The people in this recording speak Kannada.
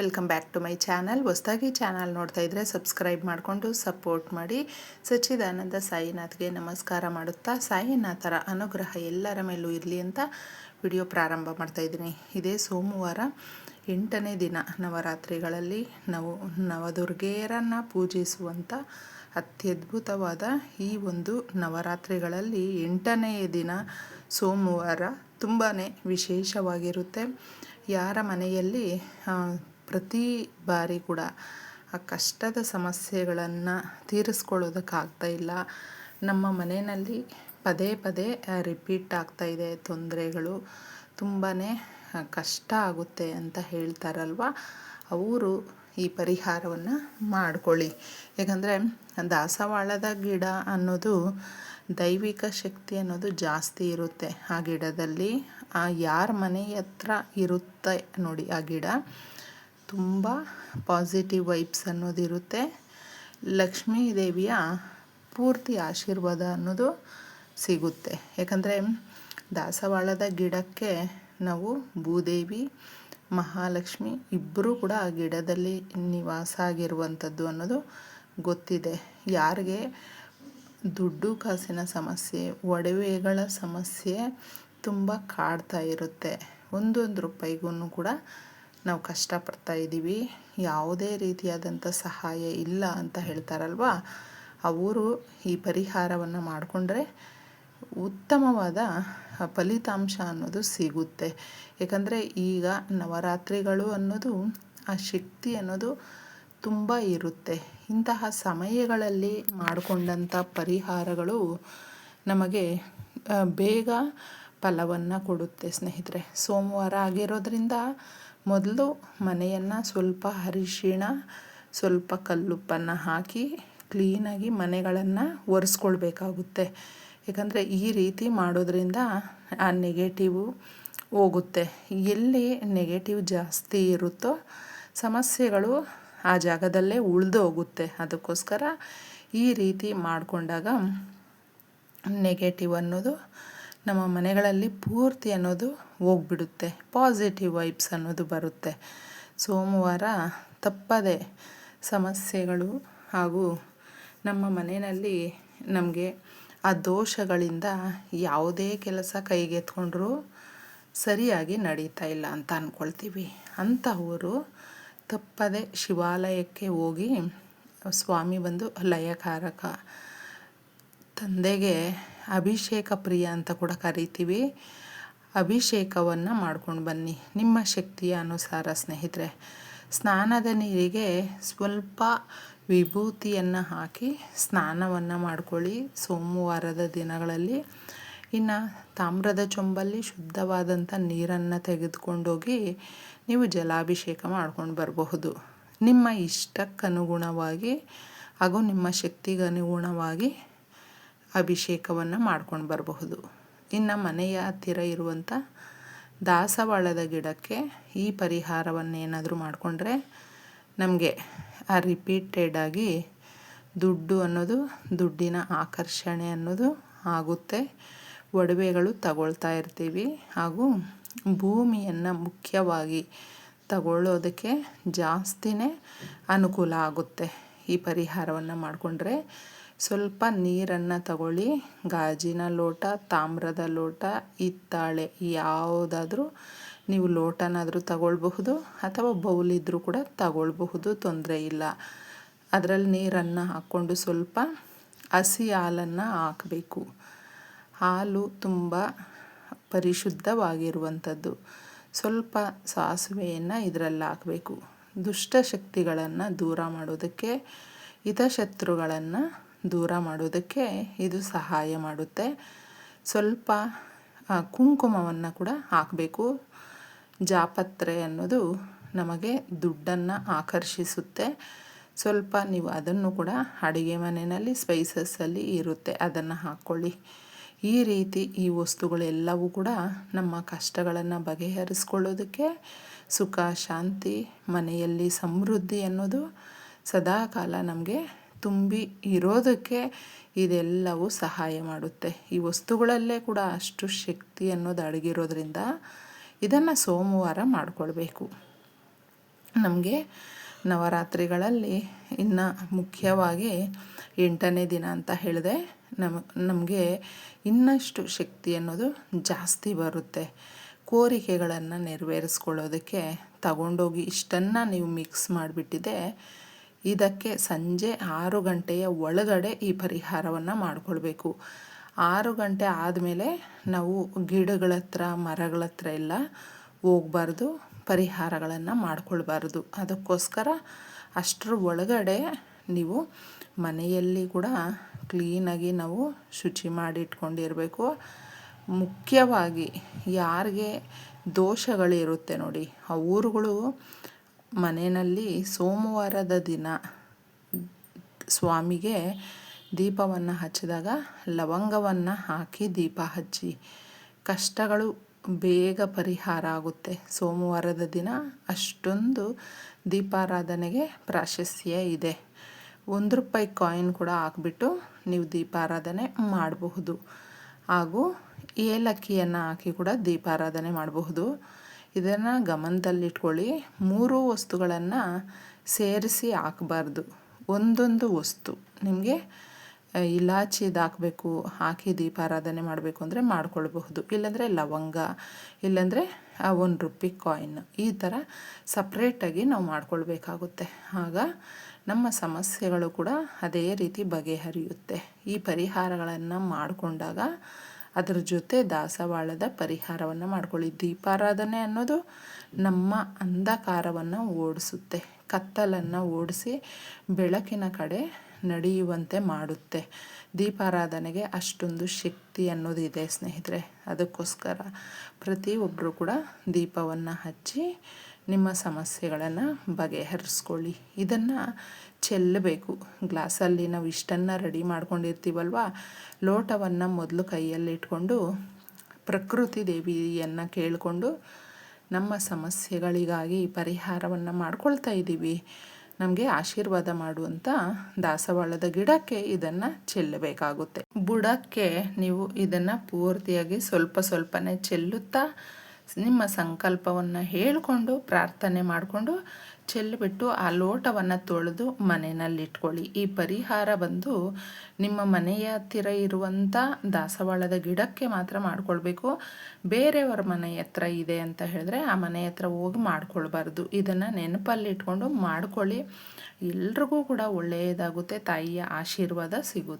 Welcome back to my channel ಹೊಸದಾಗಿ ಚಾನಲ್ ನೋಡ್ತಾ ಇದ್ರೆ ಸಬ್ಸ್ಕ್ರೈಬ್ ಮಾಡಿಕೊಂಡು ಸಪೋರ್ಟ್ ಮಾಡಿ. ಸಚ್ಚಿದಾನಂದ ಸಾಯಿನಾಥ್ಗೆ ನಮಸ್ಕಾರ ಮಾಡುತ್ತಾ, ಸಾಯಿನಾಥರ ಅನುಗ್ರಹ ಎಲ್ಲರ ಮೇಲೂ ಇರಲಿ ಅಂತ ವಿಡಿಯೋ ಪ್ರಾರಂಭ ಮಾಡ್ತಾ ಇದ್ದೀನಿ. ಇದೇ ಸೋಮವಾರ ಎಂಟನೇ ದಿನ ನವರಾತ್ರಿಗಳಲ್ಲಿ ನಾವು ನವದುರ್ಗೆಯರನ್ನು ಪೂಜಿಸುವಂಥ ಅತ್ಯದ್ಭುತವಾದ ಈ ಒಂದು ನವರಾತ್ರಿಗಳಲ್ಲಿ ಎಂಟನೆಯ ದಿನ ಸೋಮವಾರ ತುಂಬಾ ವಿಶೇಷವಾಗಿರುತ್ತೆ. ಯಾರ ಮನೆಯಲ್ಲಿ ಪ್ರತಿ ಬಾರಿ ಕೂಡ ಆ ಕಷ್ಟದ ಸಮಸ್ಯೆಗಳನ್ನು ತೀರಿಸ್ಕೊಳ್ಳೋದಕ್ಕಾಗ್ತಾ ಇಲ್ಲ. ನಮ್ಮ ಮನೆಯಲ್ಲಿ ಪದೇ ಪದೇ ರಿಪೀಟ್ ಆಗ್ತಾ ಇದೆ ತೊಂದರೆಗಳು. ತುಂಬಾ ಕಷ್ಟ ಆಗುತ್ತೆ ಅಂತ ಹೇಳ್ತಾರಲ್ವ? ಅವರು ಈ ಪರಿಹಾರವನ್ನು ಮಾಡ್ಕೊಳ್ಳಿ. ಯಾಕಂದರೆ, ದಾಸವಾಳದ ಗಿಡ ಅನ್ನೋದು ದೈವಿಕ ಶಕ್ತಿ ಅನ್ನೋದು ಜಾಸ್ತಿ ಇರುತ್ತೆ ಆ ಗಿಡದಲ್ಲಿ. ಆ, ಯಾರ ಮನೆ ಹತ್ರ ಇರುತ್ತೆ ನೋಡಿ ಆ ಗಿಡ. ತುಂಬ ಪಾಸಿಟಿವ್ ವೈಬ್ಸ್ ಅನ್ನೋದಿರುತ್ತೆ. ಲಕ್ಷ್ಮೀ ದೇವಿಯ ಪೂರ್ತಿ ಆಶೀರ್ವಾದ ಅನ್ನೋದು ಸಿಗುತ್ತೆ. ಯಾಕಂದರೆ ದಾಸವಾಳದ ಗಿಡಕ್ಕೆ ನಾವು ಭೂದೇವಿ, ಮಹಾಲಕ್ಷ್ಮಿ ಇಬ್ಬರೂ ಕೂಡ ಆ ಗಿಡದಲ್ಲಿ ನಿವಾಸ ಆಗಿರುವಂಥದ್ದು ಅನ್ನೋದು ಗೊತ್ತಿದೆ. ಯಾರಿಗೆ ದುಡ್ಡು ಕಾಸಿನ ಸಮಸ್ಯೆ, ಒಡವೆಗಳ ಸಮಸ್ಯೆ ತುಂಬ ಕಾಡ್ತಾ ಇರುತ್ತೆ. ಒಂದೊಂದು ರೂಪಾಯಿಗೂ ಕೂಡ ನಾವು ಕಷ್ಟಪಡ್ತಾ ಇದ್ದೀವಿ, ಯಾವುದೇ ರೀತಿಯಾದಂಥ ಸಹಾಯ ಇಲ್ಲ ಅಂತ ಹೇಳ್ತಾರಲ್ವ? ಅವರು ಈ ಪರಿಹಾರವನ್ನು ಮಾಡಿಕೊಂಡ್ರೆ ಉತ್ತಮವಾದ ಫಲಿತಾಂಶ ಅನ್ನೋದು ಸಿಗುತ್ತೆ. ಏಕೆಂದರೆ ಈಗ ನವರಾತ್ರಿಗಳು ಅನ್ನೋದು, ಆ ಶಕ್ತಿ ಅನ್ನೋದು ತುಂಬ ಇರುತ್ತೆ. ಇಂತಹ ಸಮಯಗಳಲ್ಲಿ ಮಾಡಿಕೊಂಡಂಥ ಪರಿಹಾರಗಳು ನಮಗೆ ಬೇಗ ಫಲವನ್ನು ಕೊಡುತ್ತೆ ಸ್ನೇಹಿತರೆ. ಸೋಮವಾರ ಆಗಿರೋದ್ರಿಂದ ಮೊದಲು ಮನೆಯನ್ನು ಸ್ವಲ್ಪ ಅರಿಶಿಣ, ಸ್ವಲ್ಪ ಕಲ್ಲುಪ್ಪನ್ನು ಹಾಕಿ ಕ್ಲೀನಾಗಿ ಮನೆಗಳನ್ನು ಒರೆಸ್ಕೊಳ್ಬೇಕಾಗುತ್ತೆ. ಯಾಕಂದರೆ ಈ ರೀತಿ ಮಾಡೋದ್ರಿಂದ ಆ ನೆಗೆಟಿವು ಹೋಗುತ್ತೆ. ಎಲ್ಲಿ ನೆಗೆಟಿವ್ ಜಾಸ್ತಿ ಇರುತ್ತೋ ಸಮಸ್ಯೆಗಳು ಆ ಜಾಗದಲ್ಲೇ ಉಳಿದು ಹೋಗುತ್ತೆ. ಅದಕ್ಕೋಸ್ಕರ ಈ ರೀತಿ ಮಾಡಿಕೊಂಡಾಗ ನೆಗೆಟಿವ್ ಅನ್ನೋದು ನಮ್ಮ ಮನೆಗಳಲ್ಲಿ ಪೂರ್ತಿ ಅನ್ನೋದು ಹೋಗ್ಬಿಡುತ್ತೆ. ಪಾಸಿಟಿವ್ ವೈಬ್ಸ್ ಅನ್ನೋದು ಬರುತ್ತೆ. ಸೋಮವಾರ ತಪ್ಪದೆ ಸಮಸ್ಯೆಗಳು ಹಾಗೂ ನಮ್ಮ ಮನೆಯಲ್ಲಿ ನಮಗೆ ಆ ದೋಷಗಳಿಂದ ಯಾವುದೇ ಕೆಲಸ ಕೈಗೆತ್ಕೊಂಡ್ರೂ ಸರಿಯಾಗಿ ನಡೀತಾ ಇಲ್ಲ ಅಂತ ಅಂದ್ಕೊಳ್ತೀವಿ ಅಂಥವರು ತಪ್ಪದೆ ಶಿವಾಲಯಕ್ಕೆ ಹೋಗಿ ಸ್ವಾಮಿ ಬಂದು ಲಯಕಾರಕ ತಂದೆಗೆ ಅಭಿಷೇಕ ಪ್ರಿಯ ಅಂತ ಕೂಡ ಕರಿತೀವಿ. ಅಭಿಷೇಕವನ್ನು ಮಾಡ್ಕೊಂಡು ಬನ್ನಿ. ನಿಮ್ಮ ಶಕ್ತಿಯ ಅನುಸಾರ ಸ್ನೇಹಿತರೆ, ಸ್ನಾನದ ನೀರಿಗೆ ಸ್ವಲ್ಪ ವಿಭೂತಿಯನ್ನು ಹಾಕಿ ಸ್ನಾನವನ್ನು ಮಾಡ್ಕೊಳ್ಳಿ. ಸೋಮವಾರದ ದಿನಗಳಲ್ಲಿ ಇನ್ನು ತಾಮ್ರದ ಚೊಂಬಲ್ಲಿ ಶುದ್ಧವಾದಂಥ ನೀರನ್ನು ತೆಗೆದುಕೊಂಡೋಗಿ ನೀವು ಜಲಾಭಿಷೇಕ ಮಾಡ್ಕೊಂಡು ಬರಬಹುದು. ನಿಮ್ಮ ಇಷ್ಟಕ್ಕನುಗುಣವಾಗಿ ಹಾಗೂ ನಿಮ್ಮ ಶಕ್ತಿಗೆ ಅನುಗುಣವಾಗಿ ಅಭಿಷೇಕವನ್ನು ಮಾಡ್ಕೊಂಡು ಬರಬಹುದು. ಇನ್ನು ಮನೆಯ ಹತ್ತಿರ ಇರುವಂಥ ದಾಸವಾಳದ ಗಿಡಕ್ಕೆ ಈ ಪರಿಹಾರವನ್ನೇನಾದರೂ ಮಾಡಿಕೊಂಡ್ರೆ ನಮಗೆ ಆ ರಿಪೀಟೆಡಾಗಿ ದುಡ್ಡು ಅನ್ನೋದು, ದುಡ್ಡಿನ ಆಕರ್ಷಣೆ ಅನ್ನೋದು ಆಗುತ್ತೆ. ಒಡವೆಗಳು ತಗೊಳ್ತಾ ಇರ್ತೀವಿ. ಹಾಗೂ ಭೂಮಿಯನ್ನು ಮುಖ್ಯವಾಗಿ ತಗೊಳ್ಳೋದಕ್ಕೆ ಜಾಸ್ತಿನೇ ಅನುಕೂಲ ಆಗುತ್ತೆ ಈ ಪರಿಹಾರವನ್ನು ಮಾಡಿಕೊಂಡ್ರೆ. ಸ್ವಲ್ಪ ನೀರನ್ನು ತಗೊಳ್ಳಿ. ಗಾಜಿನ ಲೋಟ, ತಾಮ್ರದ ಲೋಟ, ಹಿತ್ತಾಳೆ ಯಾವುದಾದ್ರೂ ನೀವು ಲೋಟನಾದರೂ ತಗೊಳ್ಬಹುದು ಅಥವಾ ಬೌಲ್ ಇದ್ದರೂ ಕೂಡ ತಗೊಳ್ಬಹುದು, ತೊಂದರೆ ಇಲ್ಲ. ಅದರಲ್ಲಿ ನೀರನ್ನು ಹಾಕ್ಕೊಂಡು ಸ್ವಲ್ಪ ಹಸಿ ಹಾಲನ್ನು ಹಾಕಬೇಕು. ಹಾಲು ತುಂಬ ಪರಿಶುದ್ಧವಾಗಿರುವಂಥದ್ದು. ಸ್ವಲ್ಪ ಸಾಸಿವೆಯನ್ನು ಇದರಲ್ಲಿ ಹಾಕಬೇಕು. ದುಷ್ಟಶಕ್ತಿಗಳನ್ನು ದೂರ ಮಾಡೋದಕ್ಕೆ ಹಿತಶತ್ರುಗಳನ್ನು ದೂರ ಮಾಡೋದಕ್ಕೆ ಇದು ಸಹಾಯ ಮಾಡುತ್ತೆ. ಸ್ವಲ್ಪ ಕುಂಕುಮವನ್ನು ಕೂಡ ಹಾಕಬೇಕು. ಜಾಪತ್ರೆ ಅನ್ನೋದು ನಮಗೆ ದುಡ್ಡನ್ನು ಆಕರ್ಷಿಸುತ್ತೆ. ಸ್ವಲ್ಪ ನೀವು ಅದನ್ನು ಕೂಡ ಅಡುಗೆ ಮನೆಯಲ್ಲಿ ಸ್ಪೈಸಸ್ಸಲ್ಲಿ ಇರುತ್ತೆ. ಅದನ್ನು ಹಾಕ್ಕೊಳ್ಳಿ. ಈ ರೀತಿ ಈ ವಸ್ತುಗಳೆಲ್ಲವೂ ಕೂಡ ನಮ್ಮ ಕಷ್ಟಗಳನ್ನು ಬಗೆಹರಿಸ್ಕೊಳ್ಳೋದಕ್ಕೆ ಸುಖ, ಶಾಂತಿ, ಮನೆಯಲ್ಲಿ ಸಮೃದ್ಧಿ ಅನ್ನೋದು ಸದಾಕಾಲ ನಮಗೆ ತುಂಬಿ ಇರೋದಕ್ಕೆ ಇದೆಲ್ಲವೂ ಸಹಾಯ ಮಾಡುತ್ತೆ. ಈ ವಸ್ತುಗಳಲ್ಲೇ ಕೂಡ ಅಷ್ಟು ಶಕ್ತಿ ಅನ್ನೋದು ಅಡಗಿರೋದ್ರಿಂದ ಇದನ್ನು ಸೋಮವಾರ ಮಾಡಿಕೊಳ್ಬೇಕು. ನಮಗೆ ನವರಾತ್ರಿಗಳಲ್ಲಿ ಇನ್ನು ಮುಖ್ಯವಾಗಿ ಎಂಟನೇ ದಿನ ಅಂತ ಹೇಳಿದೆ ನಮ, ನಮಗೆ ಇನ್ನಷ್ಟು ಶಕ್ತಿ ಅನ್ನೋದು ಜಾಸ್ತಿ ಬರುತ್ತೆ. ಕೋರಿಕೆಗಳನ್ನು ನೆರವೇರಿಸ್ಕೊಳ್ಳೋದಕ್ಕೆ ತಗೊಂಡೋಗಿ ಇಷ್ಟನ್ನು ನೀವು ಮಿಕ್ಸ್ ಮಾಡಿಬಿಟ್ಟಿದೆ ಇದಕ್ಕೆ ಸಂಜೆ ಆರು ಗಂಟೆಯ ಒಳಗಡೆ ಈ ಪರಿಹಾರವನ್ನು ಮಾಡಿಕೊಳ್ಬೇಕು. ಆರು ಗಂಟೆ ಆದಮೇಲೆ ನಾವು ಗಿಡಗಳ ಹತ್ರ, ಮರಗಳ ಹತ್ರ ಎಲ್ಲ ಹೋಗ್ಬಾರ್ದು, ಪರಿಹಾರಗಳನ್ನು ಮಾಡ್ಕೊಳ್ಬಾರ್ದು. ಅದಕ್ಕೋಸ್ಕರ ಅಷ್ಟರ ಒಳಗಡೆ ನೀವು ಮನೆಯಲ್ಲಿ ಕೂಡ ಕ್ಲೀನಾಗಿ ನಾವು ಶುಚಿ ಮಾಡಿ ಇಟ್ಕೊಂಡಿರಬೇಕು ಮುಖ್ಯವಾಗಿ ಯಾರಿಗೆ ದೋಷಗಳಿರುತ್ತೆ ನೋಡಿ, ಆ ಊರುಗಳು ಮನೆಯಲ್ಲಿ ಸೋಮವಾರದ ದಿನ ಸ್ವಾಮಿಗೆ ದೀಪವನ್ನು ಹಚ್ಚಿದಾಗ ಲವಂಗವನ್ನು ಹಾಕಿ ದೀಪ ಹಚ್ಚಿ. ಕಷ್ಟಗಳು ಬೇಗ ಪರಿಹಾರ ಆಗುತ್ತೆ. ಸೋಮವಾರದ ದಿನ ಅಷ್ಟೊಂದು ದೀಪಾರಾಧನೆಗೆ ಪ್ರಾಶಸ್ತ್ಯ ಇದೆ. ಒಂದು ರೂಪಾಯಿ ಕಾಯಿನ್ ಕೂಡ ಹಾಕ್ಬಿಟ್ಟು ನೀವು ದೀಪಾರಾಧನೆ ಮಾಡಬಹುದು. ಹಾಗೂ ಏಲಕ್ಕಿಯನ್ನು ಹಾಕಿ ಕೂಡ ದೀಪಾರಾಧನೆ ಮಾಡಬಹುದು. ಇದನ್ನು ಗಮನದಲ್ಲಿಟ್ಕೊಳ್ಳಿ. ಮೂರು ವಸ್ತುಗಳನ್ನು ಸೇರಿಸಿ ಹಾಕಬಾರ್ದು. ಒಂದೊಂದು ವಸ್ತು. ನಿಮಗೆ ಇಲಾಚಿದು ಹಾಕಬೇಕು, ಹಾಕಿ ದೀಪಾರಾಧನೆ ಮಾಡಬೇಕು ಅಂದರೆ ಮಾಡ್ಕೊಳ್ಬಹುದು. ಇಲ್ಲಾಂದರೆ ಲವಂಗ, ಇಲ್ಲಾಂದರೆ ಒಂದು ರುಪಿ ಕಾಯಿನ್ ಈ ಥರ ಸಪ್ರೇಟಾಗಿ ನಾವು ಮಾಡ್ಕೊಳ್ಬೇಕಾಗುತ್ತೆ. ಆಗ ನಮ್ಮ ಸಮಸ್ಯೆಗಳು ಕೂಡ ಅದೇ ರೀತಿ ಬಗೆಹರಿಯುತ್ತೆ. ಈ ಪರಿಹಾರಗಳನ್ನು ಮಾಡಿಕೊಂಡಾಗ ಅದರ ಜೊತೆ ದಾಸವಾಳದ ಪರಿಹಾರವನ್ನು ಮಾಡ್ಕೊಳ್ಳಿ. ದೀಪಾರಾಧನೆ ಅನ್ನೋದು ನಮ್ಮ ಅಂಧಕಾರವನ್ನು ಓಡಿಸುತ್ತೆ. ಕತ್ತಲನ್ನು ಓಡಿಸಿ ಬೆಳಕಿನ ಕಡೆ ನಡೆಯುವಂತೆ ಮಾಡುತ್ತೆ. ದೀಪಾರಾಧನೆಗೆ ಅಷ್ಟೊಂದು ಶಕ್ತಿ ಅನ್ನೋದಿದೆ ಸ್ನೇಹಿತರೆ. ಅದಕ್ಕೋಸ್ಕರ ಪ್ರತಿಯೊಬ್ಬರು ಕೂಡ ದೀಪವನ್ನು ಹಚ್ಚಿ ನಿಮ್ಮ ಸಮಸ್ಯೆಗಳನ್ನು ಬಗೆಹರಿಸ್ಕೊಳ್ಳಿ. ಇದನ್ನು ಚೆಲ್ಲಬೇಕು. ಗ್ಲಾಸಲ್ಲಿ ನಾವು ಇಷ್ಟನ್ನು ರೆಡಿ ಮಾಡ್ಕೊಂಡಿರ್ತೀವಲ್ವ? ಲೋಟವನ್ನು ಮೊದಲು ಕೈಯಲ್ಲಿಟ್ಕೊಂಡು ಪ್ರಕೃತಿ ದೇವಿಯನ್ನು ಕೇಳಿಕೊಂಡು ನಮ್ಮ ಸಮಸ್ಯೆಗಳಿಗಾಗಿ ಪರಿಹಾರವನ್ನು ಮಾಡ್ಕೊಳ್ತಾ ಇದ್ದೀವಿ ನಮಗೆ ಆಶೀರ್ವಾದ ಮಾಡುವಂಥ ದಾಸವಾಳದ ಗಿಡಕ್ಕೆ ಇದನ್ನು ಚೆಲ್ಲಬೇಕಾಗುತ್ತೆ. ಬುಡಕ್ಕೆ ನೀವು ಇದನ್ನು ಪೂರ್ತಿಯಾಗಿ ಸ್ವಲ್ಪ ಸ್ವಲ್ಪನೇ ಚೆಲ್ಲುತ್ತಾ ನಿಮ್ಮ ಸಂಕಲ್ಪವನ್ನು ಹೇಳಿಕೊಂಡು, ಪ್ರಾರ್ಥನೆ ಮಾಡಿಕೊಂಡು ಚೆಲ್ಲಿಬಿಟ್ಟು ಆ ಲೋಟವನ್ನು ತೊಳೆದು ಮನೆಯಲ್ಲಿಟ್ಕೊಳ್ಳಿ. ಈ ಪರಿಹಾರ ಬಂದು ನಿಮ್ಮ ಮನೆಯ ಹತ್ತಿರ ಇರುವಂಥ ದಾಸವಾಳದ ಗಿಡಕ್ಕೆ ಮಾತ್ರ ಮಾಡಿಕೊಳ್ಬೇಕು. ಬೇರೆಯವರ ಮನೆ ಹತ್ರ ಇದೆ ಅಂತ ಹೇಳಿದ್ರೆ ಆ ಮನೆ ಹತ್ರ ಹೋಗಿ ಮಾಡ್ಕೊಳ್ಬಾರ್ದು. ಇದನ್ನು ನೆನಪಲ್ಲಿ ಇಟ್ಕೊಂಡು ಮಾಡ್ಕೊಳ್ಳಿ. ಎಲ್ರಿಗೂ ಕೂಡ ಒಳ್ಳೆಯದಾಗುತ್ತೆ. ತಾಯಿಯ ಆಶೀರ್ವಾದ ಸಿಗುತ್ತೆ.